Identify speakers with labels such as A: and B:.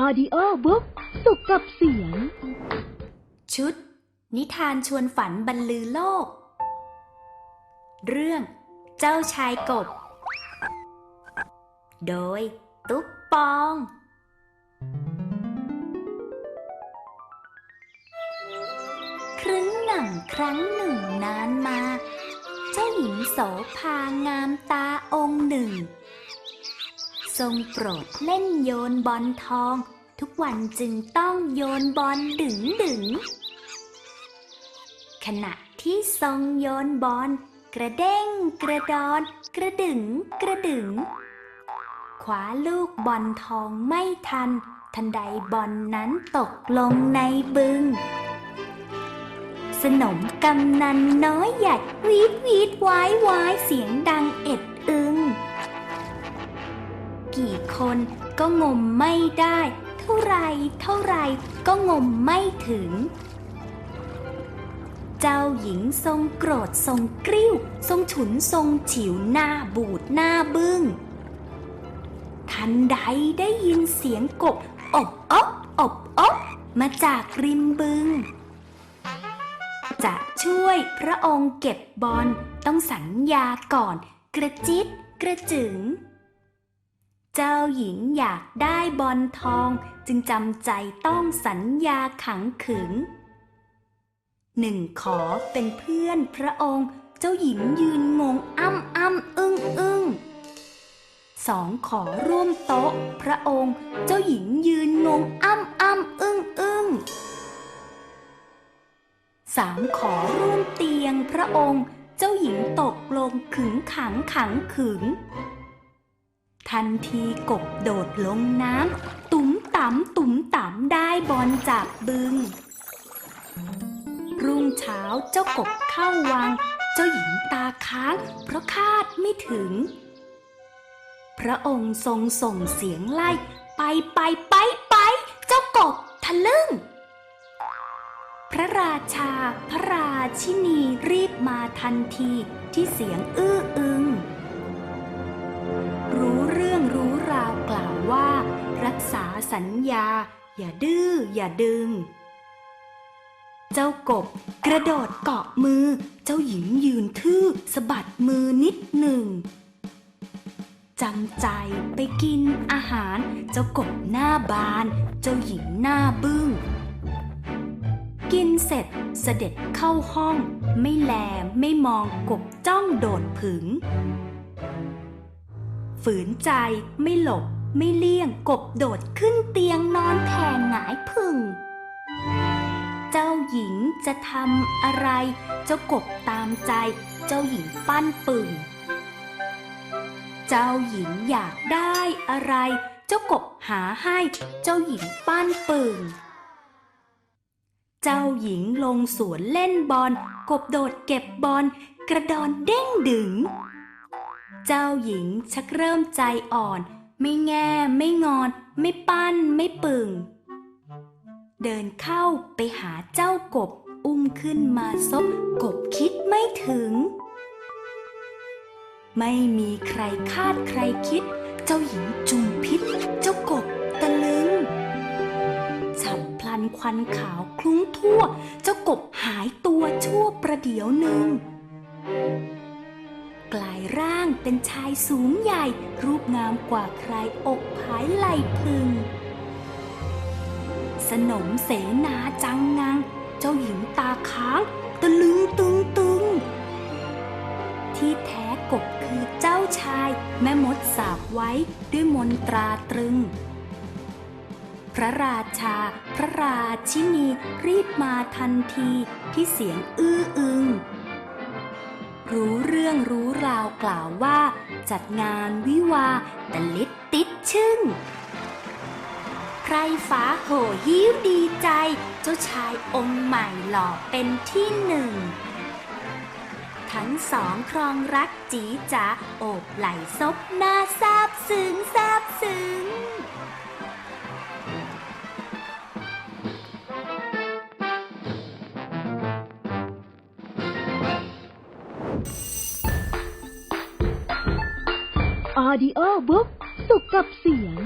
A: อดิโอบุ๊กสุขกับเสียง
B: ชุด นิทานชวนฝันบรรลือโลก เรื่อง เจ้าชายกบ โดย ตุ๊กปอง ครึ่งหนังครั้งหนึ่งนานมา เจ้าหญิงโสภางามตาองค์หนึ่ง ทรงโปรดเล่นโยนบอลทอง ทุกวันจึงต้องโยนบอลดึงดึงขณะที่ทรงโยนบอลกระเด้งกระดอน กระดึงกระดึงคว้าลูกบอลทองไม่ทัน ทันใดบอลนั้นตกลงในบึง สนมกำนันน้อยใหญ่วีดวีดวายวายเสียงดังเอ็ดอึง กี่คนก็งมไม่ได้ เท่าไรเท่าไรก็งมไม่ถึง เจ้าหญิงทรงโกรธทรงกริ้ว ทรงฉุนทรงฉิวหน้าบูดหน้าบึง้ง ทันใดได้ยินเสียงกบอบอบอบอบมาจากริมบึง จะช่วยพระองค์เก็บบอลต้องสัญญาก่อน กระจิตกระจึง เจ้าหญิงอยากได้บอลทองจึงจำใจต้องสัญญาขังขึงหนึ่งขอเป็นเพื่อนพระองค์ เจ้าหญิงยืนงงอ้ำอ้ำอึ้งอึ้งสองขอร่วมโต๊ะพระองค์ เจ้าหญิงยืนงงอ้ำอ้ำอึ้งอึ้งสามขอร่วมเตียงพระองค์ เจ้าหญิงตกลงขึงขังขังขึง ทันทีกบโดดลงน้ำ ตุ๋มต่ำตุ๋มต่ำได้บอลจากบึง รุ่งเช้าเจ้ากบเข้าวัง เจ้าหญิงตาค้างเพราะคาดไม่ถึง พระองค์ทรงส่งเสียงไล่ ไปไปไปไป เจ้ากบทะลึ่ง พระราชาพระราชินีรีบมาทันทีที่เสียงอื้ออึง สัญญา อย่าดื้ออย่าดึง เจ้ากบ กระโดดเกาะมือ เจ้าหญิงยืนทื่อสะบัดมือนิดหนึ่งจำใจไปกินอาหาร เจ้ากบหน้าบาน เจ้าหญิงหน้าบึ้ง กินเสร็จเสด็จเข้าห้อง ไม่แลไม่มองกบจ้องโดดผึง ฝืนใจไม่หลบ ไม่เลี่ยงกบโดดขึ้นเตียงนอนแผ่หงายพึ่ง เจ้าหญิงจะทำอะไร เจ้ากบตามใจ เจ้าหญิงปั้นปึ่ง เจ้าหญิงอยากได้อะไร เจ้ากบหาให้ เจ้าหญิงปั้นปึ่ง เจ้าหญิงลงสวนเล่นบอล กบโดดเก็บบอลกระดอนเด้งดึง เจ้าหญิงชักเริ่มใจอ่อน ไม่แง่ไม่งอน ไม่ปั้นไม่ปึ่ง เดินเข้าไปหาเจ้ากบ อุ้มขึ้นมาซบกบคิดไม่ถึง ไม่มีใครคาดใครคิด เจ้าหญิงจุมพิษ เจ้ากบตะลึงฉับพลันควันขาวคลุ้งทั่ว เจ้ากบ ลายร่างเป็นชายสูงใหญ่ รูปงามกว่าใครอกผายไหลพึง สนมเสนาจังงัง เจ้าหญิงตาค้าง ตะลึงตึงตึง ที่แท้กบคือเจ้าชาย แม่มดสาบไว้ด้วยมนตราตรึงพระราชา พระราชินี รีบมาทันทีที่เสียงอื้ออึง รู้เรื่องรู้ราวกล่าวว่า จัดงานวิวาแต่ลิดติดชึ่ง ใครฟ้าโห่ยิ้วดีใจ เจ้าชายองค์ใหม่หล่อเป็นที่หนึ่ง ทั้งสองครองรักจีจ๋าโอบไหลซบหน้าซาบซึ้ง
A: ออดิโอบุ๊กสุขกับเสียง